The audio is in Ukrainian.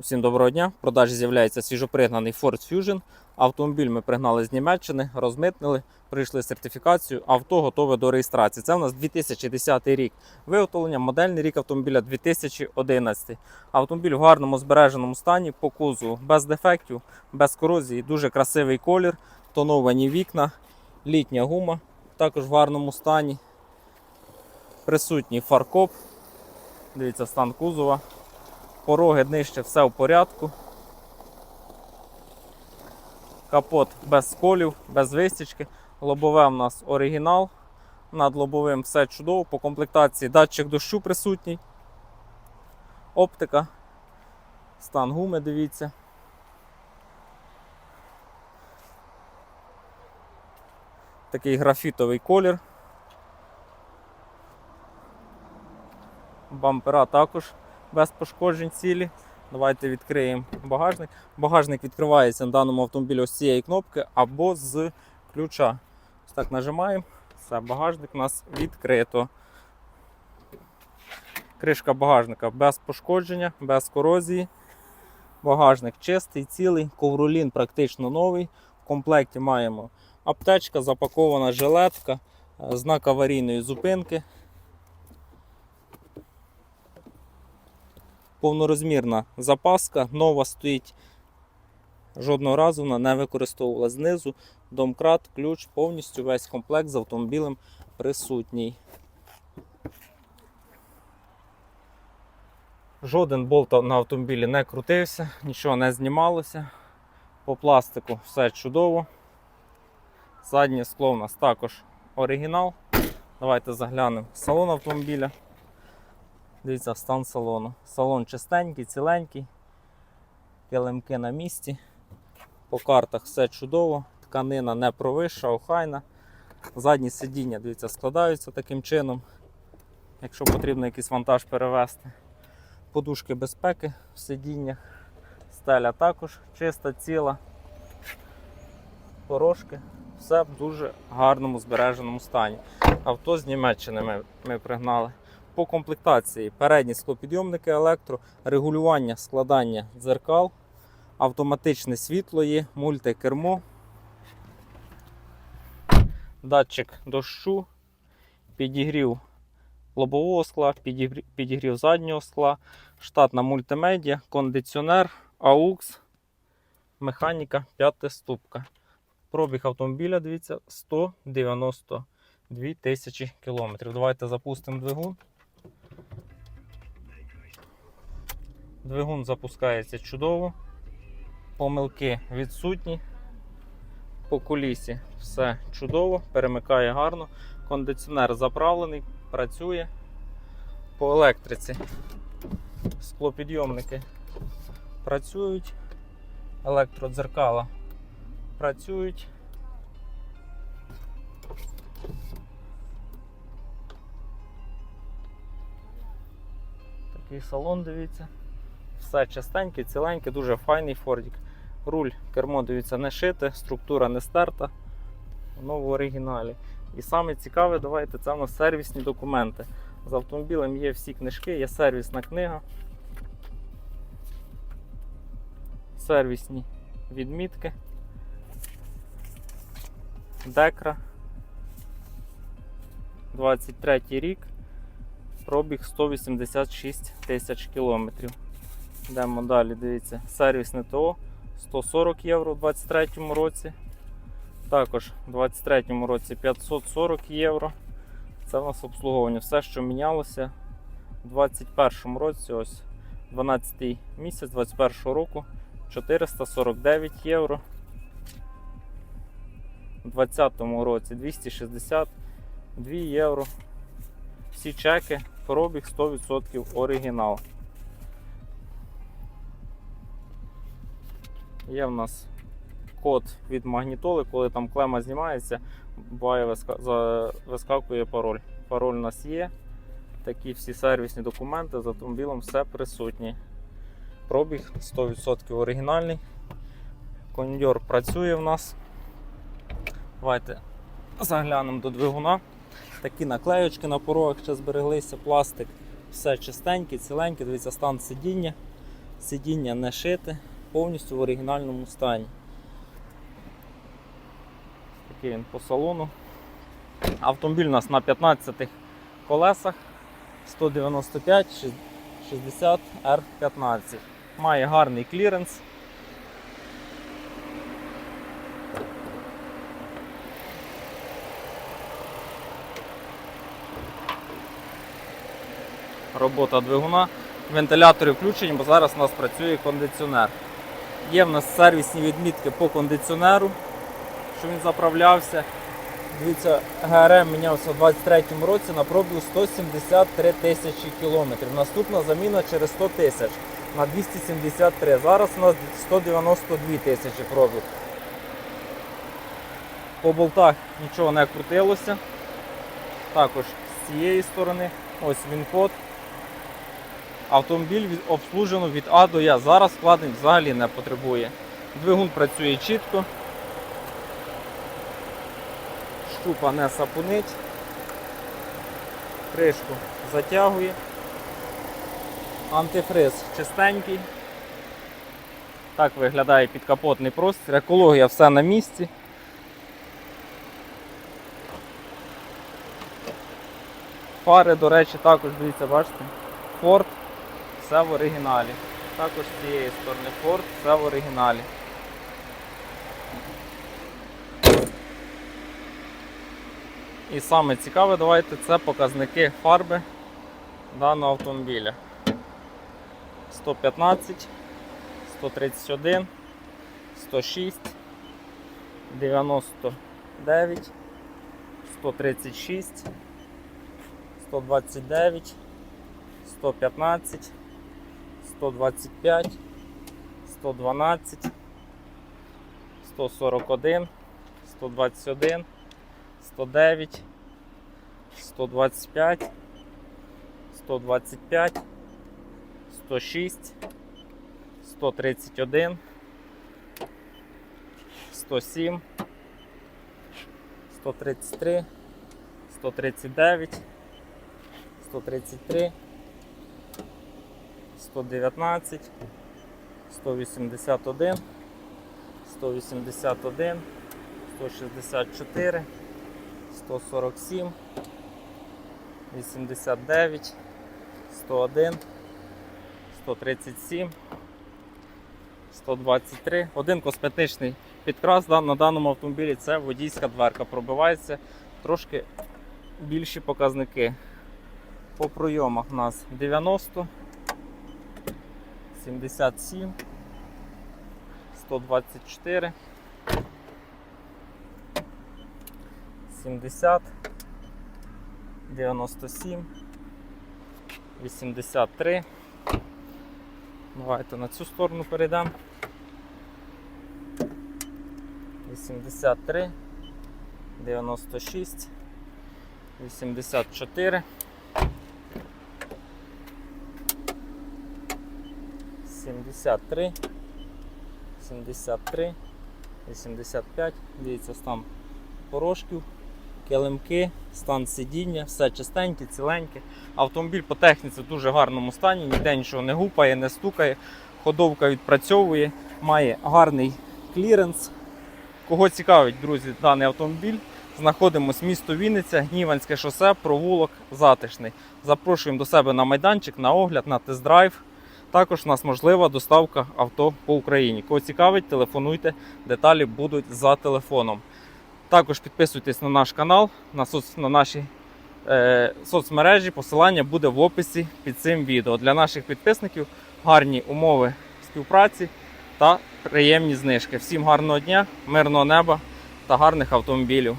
Всім доброго дня. В продажі з'являється свіжопригнаний Ford Fusion. Автомобіль ми пригнали з Німеччини, розмитнили, пройшли сертифікацію. Авто готове до реєстрації. Це у нас 2010 рік. Виготовлення, модельний рік автомобіля 2011. Автомобіль в гарному збереженому стані, по кузову, без дефектів, без корозії, дуже красивий колір, тоновані вікна, літня гума, також в гарному стані. Присутній фаркоп. Дивіться стан кузова. Пороги днище, все в порядку. Капот без сколів, без вистічки. Лобове в нас оригінал. Над лобовим все чудово. По комплектації датчик дощу присутній. Оптика. Стан гуми, дивіться. Такий графітовий колір. Бампера також без пошкоджень цілі. Давайте відкриємо багажник. Багажник відкривається на даному автомобілі ось цієї кнопки або з ключа. Ось так нажимаємо. Все, багажник у нас відкрито. Кришка багажника без пошкодження, без корозії. Багажник чистий, цілий, ковролін практично новий. В комплекті маємо аптечка, запакована жилетка, е, знак аварійної зупинки. Повнорозмірна запаска, нова стоїть. Жодного разу вона не використовувала знизу. Домкрат, ключ, повністю весь комплект з автомобілем присутній. Жоден болт на автомобілі не крутився, нічого не знімалося. По пластику все чудово. Заднє скло у нас також оригінал. Давайте заглянемо в салон автомобіля. Дивіться, стан салону. Салон чистенький, ціленький, килимки на місці. По картах все чудово, тканина не провища, охайна. Задні сидіння, дивіться, складаються таким чином, якщо потрібно якийсь вантаж перевезти. Подушки безпеки в сидіннях, стеля також чиста, ціла, порожки, все в дуже гарному збереженому стані. Авто з Німеччини ми, ми пригнали. По комплектації передні склопідйомники електро, регулювання складання дзеркал, автоматичне світло є, мультикермо, датчик дощу, підігрів лобового скла, підігрів, заднього скла, штатна мультимедіа, кондиціонер, AUX, механіка, п'ята ступка. Пробіг автомобіля, дивіться, 192 тисячі кілометрів. Давайте запустимо двигун. Двигун запускається чудово. Помилки відсутні. По колісі все чудово, перемикає гарно. Кондиціонер заправлений, працює. По електриці склопідйомники працюють, електродзеркала працюють. Такий салон, дивіться. Все чистеньке, ціленьке, дуже файний фордік. Руль, кермо, дивіться, не шите, структура не стерта. Воно в оригіналі. І саме цікаве, давайте, це у нас сервісні документи. З автомобілем є всі книжки, є сервісна книга. Сервісні відмітки. Декра. 23 рік. Пробіг 186 тисяч кілометрів. Йдемо далі, дивіться, сервісне ТО 140 євро у 2023 році. Також у 2023 році 540 євро. Це у нас обслуговування. Все, що мінялося у 2021 році, ось 12 місяць 2021 року 449 євро. У 2020 році 262 євро. Всі чеки, пробіг 100% оригінал. Є в нас код від магнітоли, коли там клема знімається, буває вискакує пароль. Пароль у нас є. Такі всі сервісні документи з автомобілем все присутні. Пробіг 100% оригінальний. Кондьор працює в нас. Давайте заглянемо до двигуна. Такі наклеючки на порогах ще збереглися, пластик. Все чистеньке, ціленьке, дивіться, стан сидіння. Сидіння не шите, повністю в оригінальному стані. Такий він по салону. Автомобіль у нас на 15 колесах 195 60 R15. Має гарний кліренс. Робота двигуна. Вентилятори включені, бо зараз у нас працює кондиціонер. Є в нас сервісні відмітки по кондиціонеру, що він заправлявся. Дивіться, ГРМ мінявся у 23-му році на пробігу 173 тисячі кілометрів. Наступна заміна через 100 тисяч на 273. Зараз у нас 192 тисячі пробіг. По болтах нічого не крутилося. Також з цієї сторони, ось він код. Автомобіль обслужено від А до Я. Зараз складень взагалі не потребує. Двигун працює чітко. Щупа не сапунить. Кришку затягує. Антифриз чистенький. Так виглядає підкапотний простір. Екологія все на місці. Фари, до речі, також, дивіться, бачите, Ford, все в оригіналі. Також з цієї сторони Ford, все в оригіналі. І саме цікаве, давайте, це показники фарби даного автомобіля. 115, 131, 106, 99, 136, 129, 115, 125, 112, 141, 121, 109, 125, 125, 106, 131, 107, 133, 139, 133, 119, 181, 181, 164, 147, 89, 101, 137, 123. Один косметичний підкрас на даному автомобілі це водійська дверка. Пробивається трошки більші показники. По пройомах у нас 90, 77, 124, 70, 97, 83. Давайте на цю сторону перейдемо. 83, 96, 84. 73, 73, 85. Дивіться, стан порошків, килимки, стан сидіння, все чистеньке, ціленьке. Автомобіль по техніці в дуже гарному стані, ніде нічого не гупає, не стукає. Ходовка відпрацьовує, має гарний кліренс. Кого цікавить, друзі, даний автомобіль, знаходимось місто Вінниця, Гніванське шосе, провулок затишний. Запрошуємо до себе на майданчик, на огляд, на тест-драйв. Також у нас можлива доставка авто по Україні. Кого цікавить, телефонуйте, деталі будуть за телефоном. Також підписуйтесь на наш канал, на, соц, на наші е, соцмережі. Посилання буде в описі під цим відео. Для наших підписників гарні умови співпраці та приємні знижки. Всім гарного дня, мирного неба та гарних автомобілів.